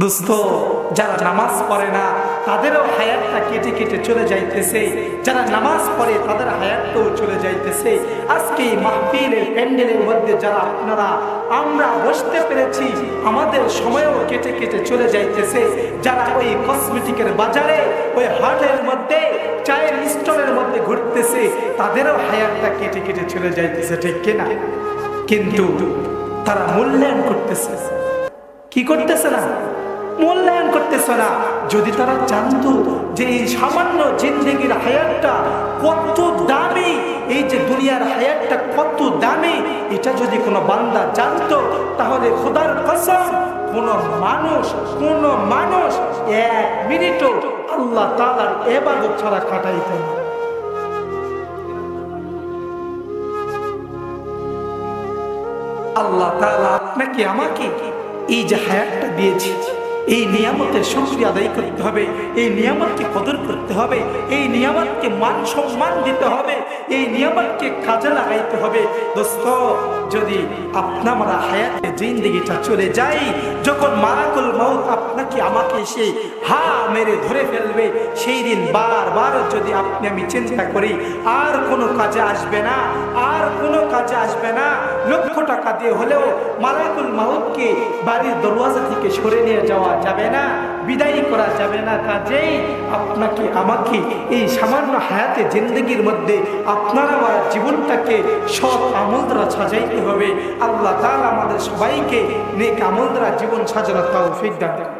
দুস্থ যারা নামাজ পড়ে না, তাদেরও হায়াতটা কেটে কেটে চলে যাইতেছে। যারা নামাজ পড়ে, তাদের হায়াতটাও চলে যাইতেছে। আজকে মাহফিলের প্যান্ডেলের মধ্যে যারা আপনারা, আমরা বসতে পেরেছি, আমাদের সময়ও কেটে কেটে চলে যাইতেছে। যারা ওই কসমেটিকের বাজারে, ওই হাটের মধ্যে, চায়ের স্টলের মধ্যে ঘুরতেছে, তাদেরও হায়াতটা কেটে কেটে চলে যাইতেছে, ঠিক কিনা? কিন্তু তারা মূল্যায়ন করতেছে। কি করতেছে না? মূল্যায়ন করতেছে না। যদি তারা জানতো যে এই সামান্য জিন্দগির হায়াতটা কত দামি, এই যে দুনিয়ার হায়াতটা কত দামি, এটা যদি কোনো বান্দা জানতো, তাহলে খোদার কসম, কোন মানুষ কোন মানুষ এক মিনিটও আল্লাহ তালার এবার ছাড়া কাটাইতে আল্লাহ তালা আপনাকে আমাকে এই যে হায়াতটা দিয়েছি এই নিয়ামতের শুকরিয়া আদায় করতে হবে, এই নিয়ামতকে কদর করতে হবে, এই নিয়ামতকে মান সম্মান দিতে হবে, এই নিয়ামতকে কাজে লাগাইতে হবে। দোস্ত, যদি আপনারা হায়াতে জিন্দগিটা চলে যাই যখন মারাকুল মৌত আপনাকে আমাকে এসে হা মেরে ধরে ফেলবে, সেই দিন বারবার যদি আপনি আমি চিন্তা করি, আর কোনো কাজে আসবে না, আর কোনো কাজে আসবে না, লক্ষ টাকা দিয়ে হলেও মালাকুল মাহুদকে বাড়ির দরওয়াজা থেকে সরে নিয়ে যাওয়া যাবে না, বিদায়ী করা যাবে না কাজেই আপনাকে, আমাকে এই সামান্য হায়াতে জিন্দগির মধ্যে আপনার আমার জীবনটাকে সৎ আমল দ্বারা সাজাইতে হবে আল্লাহ তাল আমাদের সবাইকে নেক আমল দ্বারা জীবন সাজানোর তাও করুন।